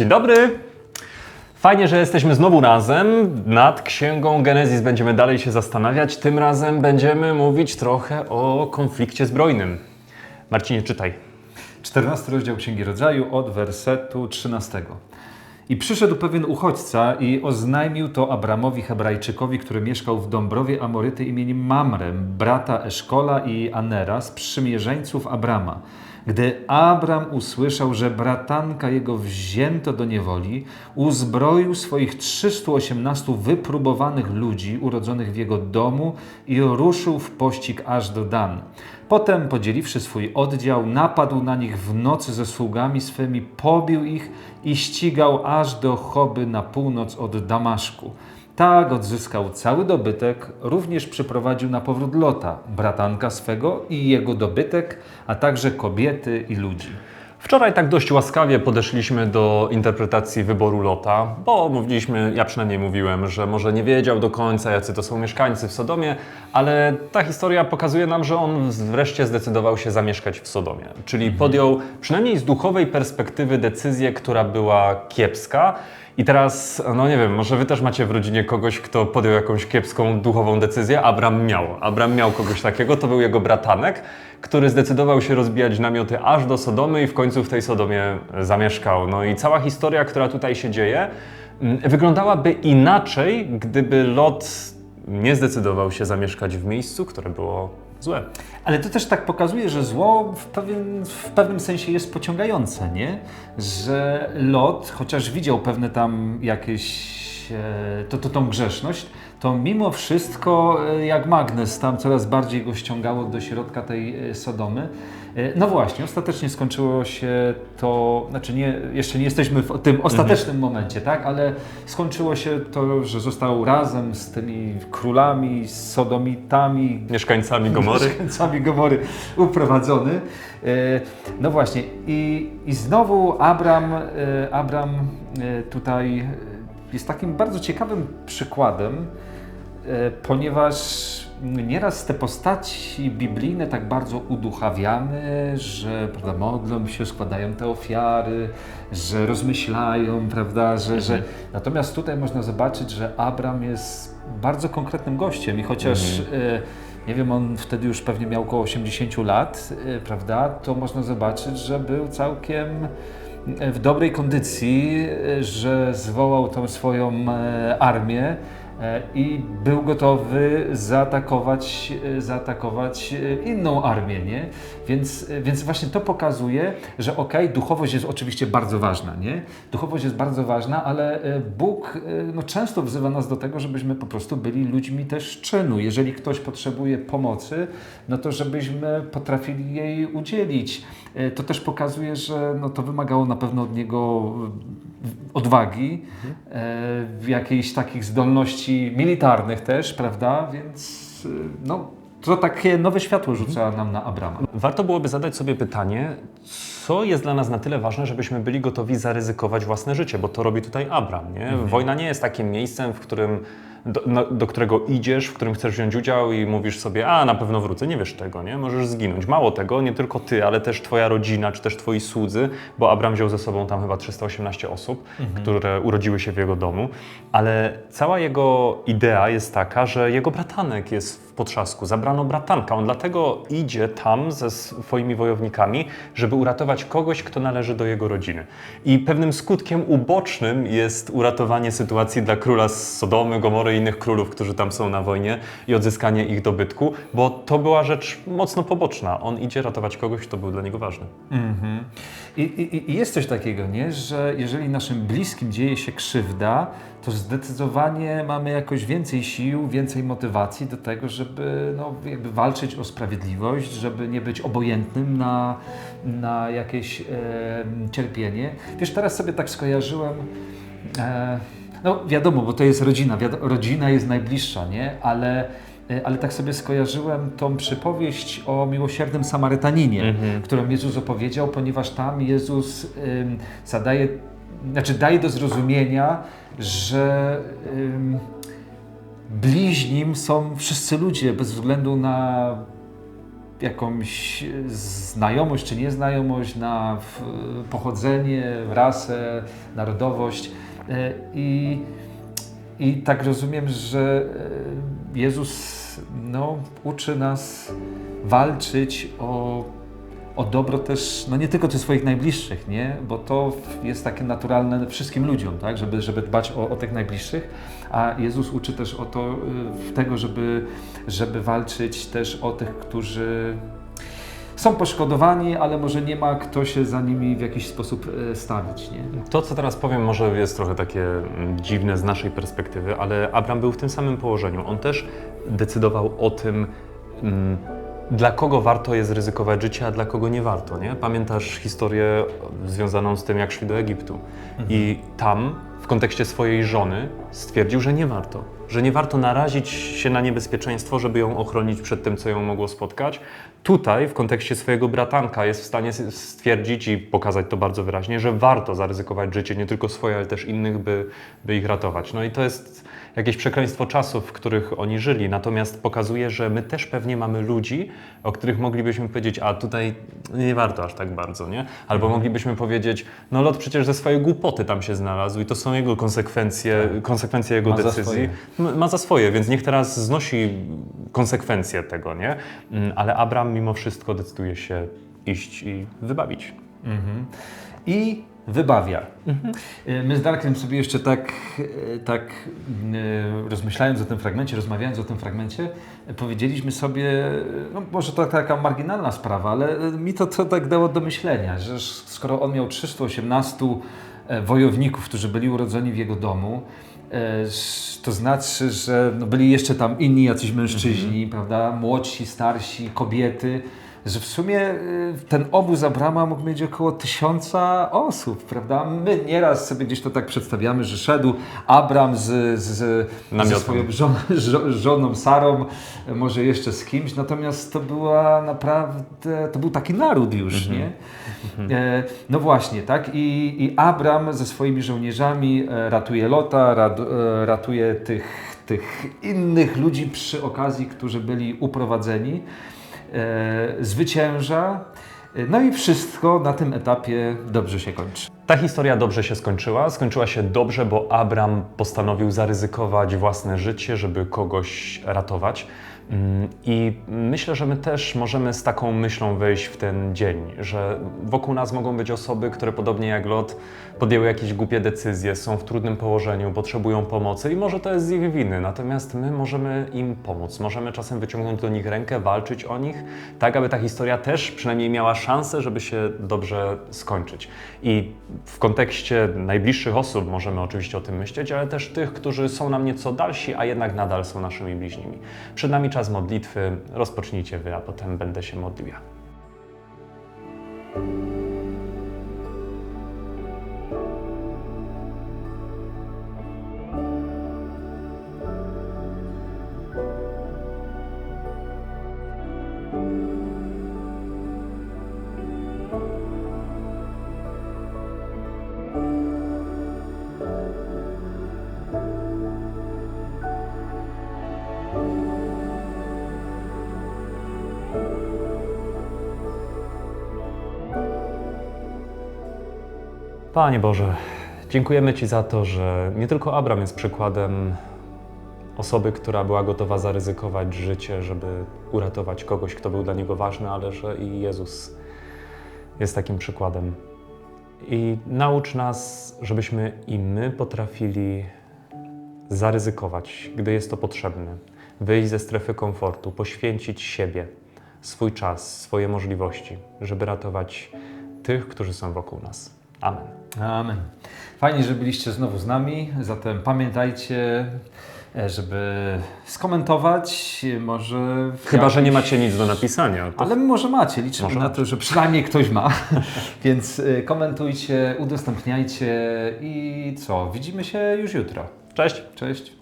Dzień dobry! Fajnie, że jesteśmy znowu razem. Nad Księgą Genezis będziemy dalej się zastanawiać. Tym razem będziemy mówić trochę o konflikcie zbrojnym. Marcinie, czytaj. 14 rozdział Księgi Rodzaju od wersetu 13. I przyszedł pewien uchodźca i oznajmił to Abramowi Hebrajczykowi, który mieszkał w Dąbrowie Amoryty imieniem Mamrem, brata Eszkola i Anera, sprzymierzeńców Abrama. Gdy Abram usłyszał, że bratanka jego wzięto do niewoli, uzbroił swoich 318 wypróbowanych ludzi urodzonych w jego domu i ruszył w pościg aż do Dan. Potem, podzieliwszy swój oddział, napadł na nich w nocy ze sługami swymi, pobił ich i ścigał aż do Choby na północ od Damaszku. Tak odzyskał cały dobytek, również przyprowadził na powrót Lota, bratanka swego i jego dobytek, a także kobiety i ludzi. Wczoraj tak dość łaskawie podeszliśmy do interpretacji wyboru Lota, bo mówiliśmy, ja przynajmniej mówiłem, że może nie wiedział do końca, jacy to są mieszkańcy w Sodomie, ale ta historia pokazuje nam, że on wreszcie zdecydował się zamieszkać w Sodomie. Czyli podjął przynajmniej z duchowej perspektywy decyzję, która była kiepska. I teraz, no nie wiem, może wy też macie w rodzinie kogoś, kto podjął jakąś kiepską duchową decyzję. Abram miał. Abram miał kogoś takiego, to był jego bratanek, który zdecydował się rozbijać namioty aż do Sodomy i w końcu w tej Sodomie zamieszkał. No i cała historia, która tutaj się dzieje, mm, wyglądałaby inaczej, gdyby Lot nie zdecydował się zamieszkać w miejscu, które było złe. Ale to też tak pokazuje, że zło w, pewien, w pewnym sensie jest pociągające, nie? Że Lot, chociaż widział pewne tam jakieś, e, to, to tą grzeszność, to mimo wszystko e, jak magnes tam coraz bardziej go ściągało do środka tej e, Sodomy. No właśnie, ostatecznie skończyło się to, znaczy nie, jeszcze nie jesteśmy w tym ostatecznym momencie, tak? Ale skończyło się to, że został razem z tymi królami, z sodomitami, Mieszkańcami Gomory. mieszkańcami Gomory uprowadzony. No właśnie, i, i znowu Abram, Abram tutaj jest takim bardzo ciekawym przykładem, e, ponieważ nieraz te postaci biblijne tak bardzo uduchawiamy, że prawda, modlą się, składają te ofiary, że rozmyślają, prawda, że, że... Natomiast tutaj można zobaczyć, że Abram jest bardzo konkretnym gościem i chociaż e, nie wiem, on wtedy już pewnie miał około 80 lat, e, prawda, to można zobaczyć, że był całkiem w dobrej kondycji, że zwołał tą swoją e, armię e, i był gotowy zaatakować, e, zaatakować inną armię, nie? Więc, więc właśnie to pokazuje, że okej, duchowość jest oczywiście bardzo ważna, nie? Duchowość jest bardzo ważna, ale Bóg no, często wzywa nas do tego, żebyśmy po prostu byli ludźmi też czynu. Jeżeli ktoś potrzebuje pomocy, no to żebyśmy potrafili jej udzielić. E, To też pokazuje, że no, to wymagało na pewno od niego e, odwagi, e, w jakiejś takich zdolności militarnych też, prawda? Więc e, no, to takie nowe światło rzuca nam na Abrama. Warto byłoby zadać sobie pytanie, co jest dla nas na tyle ważne, żebyśmy byli gotowi zaryzykować własne życie, bo to robi tutaj Abram. Nie? Wojna nie jest takim miejscem, w którym, do, no, do którego idziesz, w którym chcesz wziąć udział i mówisz sobie, a na pewno wrócę. Nie wiesz tego, nie? możesz zginąć. Mało tego, nie tylko ty, ale też twoja rodzina, czy też twoi słudzy, bo Abram wziął ze sobą tam chyba 318 osób, które urodziły się w jego domu, ale cała jego idea jest taka, że jego bratanek jest potrzasku, zabrano bratanka. On dlatego idzie tam ze swoimi wojownikami, żeby uratować kogoś, kto należy do jego rodziny. I pewnym skutkiem ubocznym jest uratowanie sytuacji dla króla z Sodomy, Gomory i innych królów, którzy tam są na wojnie i odzyskanie ich dobytku, bo to była rzecz mocno poboczna. On idzie ratować kogoś, kto był dla niego ważny. I, i, I jest coś takiego, nie? że jeżeli naszym bliskim dzieje się krzywda, to zdecydowanie mamy jakoś więcej sił, więcej motywacji do tego, żeby no, jakby walczyć o sprawiedliwość, żeby nie być obojętnym na, na jakieś e, cierpienie. Wiesz, teraz sobie tak skojarzyłem. E, no wiadomo, bo to jest rodzina, rodzina jest najbliższa, nie? Ale, e, ale tak sobie skojarzyłem tą przypowieść o miłosiernym Samarytaninie, którą Jezus opowiedział, ponieważ tam Jezus ym, zadaje, znaczy daje do zrozumienia, że ym, bliźnim są wszyscy ludzie, bez względu na jakąś znajomość czy nieznajomość, na pochodzenie, rasę, narodowość. E, I, I tak rozumiem, że e, Jezus no, uczy nas walczyć o, o dobro też, no nie tylko tych swoich najbliższych, nie? bo to jest takie naturalne wszystkim ludziom, tak? żeby, żeby dbać o, o tych najbliższych, a Jezus uczy też o to, y, tego, żeby, żeby walczyć też o tych, którzy są poszkodowani, ale może nie ma kto się za nimi w jakiś sposób e, stawić. Nie? To, co teraz powiem, może jest trochę takie mm, dziwne z naszej perspektywy, ale Abraham był w tym samym położeniu. On też decydował o tym, mm, dla kogo warto jest ryzykować życie, a dla kogo nie warto. Nie? Pamiętasz historię związaną z tym, jak szli do Egiptu. I tam, w kontekście swojej żony, stwierdził, że nie warto. Że nie warto narazić się na niebezpieczeństwo, żeby ją ochronić przed tym, co ją mogło spotkać. Tutaj, w kontekście swojego bratanka, jest w stanie stwierdzić i pokazać to bardzo wyraźnie, że warto zaryzykować życie nie tylko swoje, ale też innych, by, by ich ratować. No i to jest jakieś przekleństwo czasów, w których oni żyli. Natomiast pokazuje, że my też pewnie mamy ludzi, o których moglibyśmy powiedzieć, a tutaj nie warto aż tak bardzo, nie? Albo moglibyśmy powiedzieć, no Lot przecież ze swojej głupoty tam się znalazł i to są jego konsekwencje, konsekwencje jego decyzji. Ma za swoje, więc niech teraz znosi konsekwencje tego, nie? Mm, Ale Abraham mimo wszystko decyduje się iść i wybawić. i wybawia. Y, My z Darkiem sobie jeszcze tak, y, tak y, rozmyślając o tym fragmencie, rozmawiając o tym fragmencie, powiedzieliśmy sobie, no może to taka marginalna sprawa, ale mi to, to tak dało do myślenia, że skoro on miał 318 e, wojowników, którzy byli urodzeni w jego domu, to znaczy, że no byli jeszcze tam inni jacyś mężczyźni, prawda, młodsi, starsi, kobiety, że w sumie y, ten obóz Abrama mógł mieć około tysiąca osób, prawda? My nieraz sobie gdzieś to tak przedstawiamy, że szedł Abram z, z, ze swoją żon, żo- żoną Sarą, może jeszcze z kimś, natomiast to była naprawdę, to był taki naród już, nie? E, no właśnie, tak? I, I Abram ze swoimi żołnierzami e, ratuje Lota, rad, e, ratuje tych, tych innych ludzi przy okazji, którzy byli uprowadzeni zwycięża. E, No i wszystko na tym etapie dobrze się kończy. Ta historia dobrze się skończyła. Skończyła się dobrze, bo Abram postanowił zaryzykować własne życie, żeby kogoś ratować. Mm, I myślę, że my też możemy z taką myślą wejść w ten dzień, że wokół nas mogą być osoby, które podobnie jak Lot podjęły jakieś głupie decyzje, są w trudnym położeniu, potrzebują pomocy i może to jest z ich winy, natomiast my możemy im pomóc. Możemy czasem wyciągnąć do nich rękę, walczyć o nich, tak aby ta historia też przynajmniej miała szansę, żeby się dobrze skończyć. I w kontekście najbliższych osób możemy oczywiście o tym myśleć, ale też tych, którzy są nam nieco dalsi, a jednak nadal są naszymi bliźnimi. Przed nami czas modlitwy, rozpocznijcie wy, a potem będę się modlił ja. Panie Boże, dziękujemy Ci za to, że nie tylko Abram jest przykładem osoby, która była gotowa zaryzykować życie, żeby uratować kogoś, kto był dla niego ważny, ale że i Jezus jest takim przykładem. I naucz nas, żebyśmy i my potrafili zaryzykować, gdy jest to potrzebne, wyjść ze strefy komfortu, poświęcić siebie, swój czas, swoje możliwości, żeby ratować tych, którzy są wokół nas. Amen. Amen. Fajnie, że byliście znowu z nami, zatem pamiętajcie, e, żeby skomentować, e, może... Chyba, że nie macie nic do napisania. To Ale może macie, liczymy Może na macie. to, że przynajmniej ktoś ma. Więc y, komentujcie, udostępniajcie i co? Widzimy się już jutro. Cześć! Cześć.